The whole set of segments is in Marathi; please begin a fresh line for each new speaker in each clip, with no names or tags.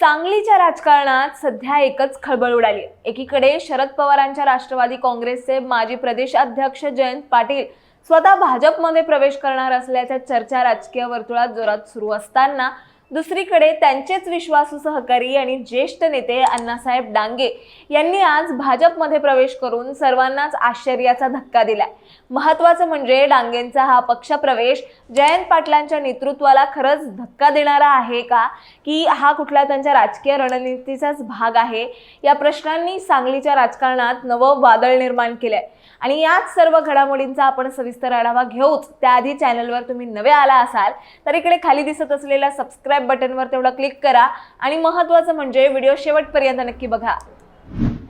सांगलीच्या राजकारणात सध्या एकच खळबळ उडाली. एकीकडे शरद पवारांच्या राष्ट्रवादी काँग्रेसचे माजी प्रदेशाध्यक्ष जयंत पाटील स्वतः भाजपमध्ये प्रवेश करणार असल्याच्या चर्चा राजकीय वर्तुळात जोरात सुरू असताना दुसरीकडे त्यांचेच विश्वासू सहकारी आणि ज्येष्ठ नेते अण्णासाहेब डांगे यांनी आज भाजपमध्ये प्रवेश करून सर्वांनाच आश्चर्याचा धक्का दिलाय. महत्वाचं म्हणजे डांगेंचा हा पक्षप्रवेश. जयंत पाटलांच्या नेतृत्वाला खरंच धक्का देणारा आहे का? की हा कुठला त्यांच्या राजकीय रणनीतीचाच भाग आहे? या प्रश्नांनी सांगलीच्या राजकारणात नवं वादळ निर्माण केलंय. आणि याच सर्व घडामोडींचा आपण सविस्तर आढावा घेऊच. त्याआधी चॅनलवर तुम्ही नवे आला असाल तर इकडे खाली दिसत असलेल्या सबस्क्राईब बटनवर तेवढं क्लिक करा आणि महत्त्वाचं म्हणजे व्हिडिओ शेवटपर्यंत नक्की बघा.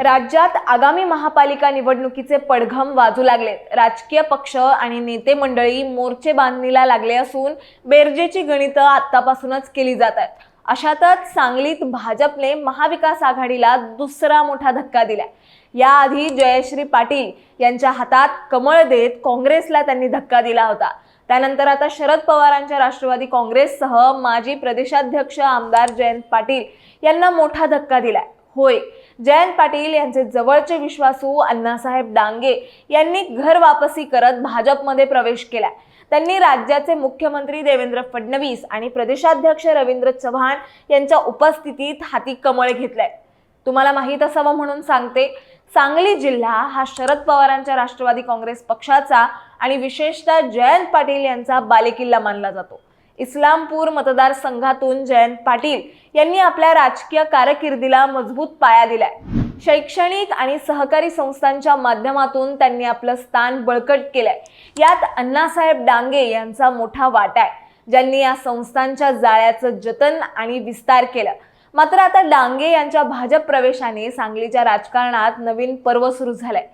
राज्यात आगामी महापालिका निवडणुकीचे पडघम वाजू लागलेत राजकीय पक्ष आणि नेते मंडळी मोर्चे बांधणीला लागले असून बेरजेची गणितं आत्तापासूनच केली जात आहेत. अशातच सांगलीत भाजपने महाविकास आघाडीला दुसरा मोठा धक्का दिलाय. याआधी जयश्री पाटील यांच्या हातात कमळ देत काँग्रेसला त्यांनी धक्का दिला होता. त्यानंतर आता शरद पवारांच्या राष्ट्रवादी काँग्रेससह माजी प्रदेशाध्यक्ष आमदार जयंत पाटील यांना मोठा धक्का दिलाय. होय जयंत पाटील यांचे जवळचे विश्वासू अण्णासाहेब डांगे यांनी घर वापसी करत भाजपमध्ये प्रवेश केलाय. त्यांनी राज्याचे मुख्यमंत्री देवेंद्र फडणवीस आणि प्रदेशाध्यक्ष रवींद्र चव्हाण यांच्या उपस्थितीत हाती कमळ घेतलाय. तुम्हाला माहीत असावं म्हणून सांगते सांगली जिल्हा हा शरद पवारांच्या राष्ट्रवादी काँग्रेस पक्षाचा आणि विशेषतः जयंत पाटील यांचा बालेकिल्ला मानला जातो. इस्लामपूर मतदारसंघातून जयंत पाटील यांनी आपल्या राजकीय कारकिर्दीला मजबूत पाया दिलाय. शैक्षणिक आणि सहकारी संस्थांच्या माध्यमातून त्यांनी आपलं स्थान बळकट केलंय. यात अण्णासाहेब डांगे यांचा मोठा वाटा आहे ज्यांनी या संस्थांच्या जाळ्याचं जतन आणि विस्तार केलं. मात्र आता डांगे यांच्या भाजप प्रवेशाने सांगलीच्या राजकारणात नवीन पर्व सुरू झालंय.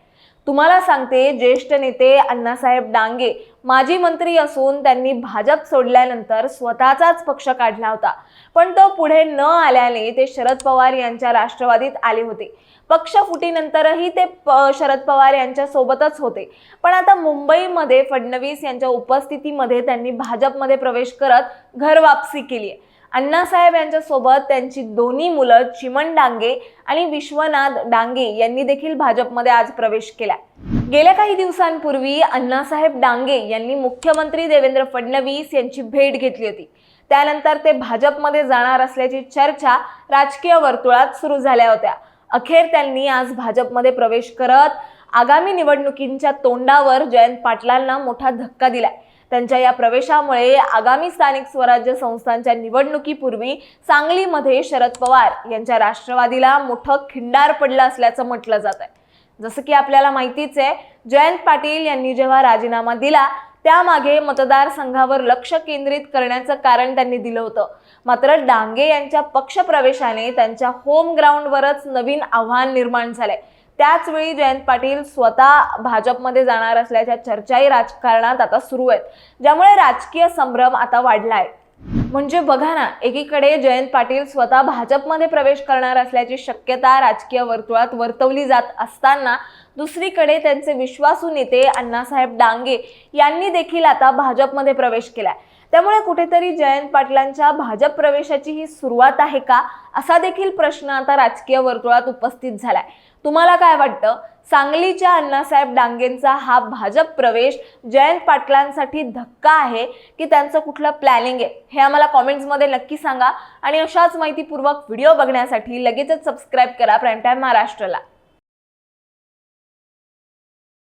तुम्हाला सांगते ज्येष्ठ नेते अण्णासाहेब डांगे माजी मंत्री असून त्यांनी भाजप सोडल्यानंतर स्वतःचाच पक्ष काढला होता. पण तो पुढे न आल्याने ते शरद पवार यांच्या राष्ट्रवादीत आले होते. पक्ष फुटीनंतरही ते प- शरद पवार यांच्या सोबतच होते. पण आता मुंबईमध्ये फडणवीस यांच्या उपस्थितीमध्ये त्यांनी भाजपमध्ये प्रवेश करत घर वापसी केली आहे. अण्णासाहेब यांच्यासोबत त्यांची दोन्ही मुलं चिमण डांगे आणि विश्वनाथ डांगे यांनी देखील भाजपमध्ये आज प्रवेश केला. गेल्या काही दिवसांपूर्वी अण्णासाहेब डांगे यांनी मुख्यमंत्री देवेंद्र फडणवीस यांची भेट घेतली होती. त्यानंतर ते भाजपमध्ये जाणार असल्याची चर्चा राजकीय वर्तुळात सुरू झाल्या होत्या. अखेर त्यांनी आज भाजपमध्ये प्रवेश करत आगामी निवडणुकींच्या तोंडावर जयंत पाटलांना मोठा धक्का दिलाय. त्यांच्या या प्रवेशामुळे आगामी स्थानिक स्वराज्य संस्थांच्या निवडणुकीपूर्वी सांगलीमध्ये शरद पवार यांच्या राष्ट्रवादीला मोठं खिंडार पडलं असल्याचं म्हटलं जात आहे जसं की आपल्याला माहितीच आहे जयंत पाटील यांनी जेव्हा राजीनामा दिला त्यामागे मतदारसंघावर लक्ष केंद्रित करण्याचं कारण त्यांनी दिलं होतं. मात्र डांगे यांच्या पक्षप्रवेशाने त्यांच्या होम ग्राउंडवरच नवीन आव्हान निर्माण झालंय. त्याचवेळी जयंत पाटील स्वतः भाजपमध्ये जाणार असल्याच्या चर्चाही राजकारणात आता सुरू आहेत ज्यामुळे राजकीय संभ्रम आता वाढलाय. म्हणजे बघा ना एकीकडे जयंत पाटील स्वतः भाजपमध्ये प्रवेश करणार असल्याची शक्यता राजकीय वर्तुळात वर्तवली जात असताना दुसरीकडे त्यांचे विश्वासू नेते अण्णासाहेब डांगे यांनी देखील आता भाजपमध्ये प्रवेश केलाय. त्यामुळे कुठेतरी जयंत पाटलांच्या भाजप प्रवेशाची ही सुरुवात आहे का? असा देखील प्रश्न आता राजकीय वर्तुळात उपस्थित झालाय. तुम्हाला काय वाटतं? सांगलीच्या अण्णासाहेब डांगेंचा हा भाजप प्रवेश जयंत पाटलांसाठी धक्का आहे की त्यांचं कुठलं प्लॅनिंग आहे? हे आम्हाला कॉमेंट्समध्ये नक्की सांगा आणि अशाच माहितीपूर्वक व्हिडिओ बघण्यासाठी लगेचच सबस्क्राईब करा प्राईम टाईम महाराष्ट्राला.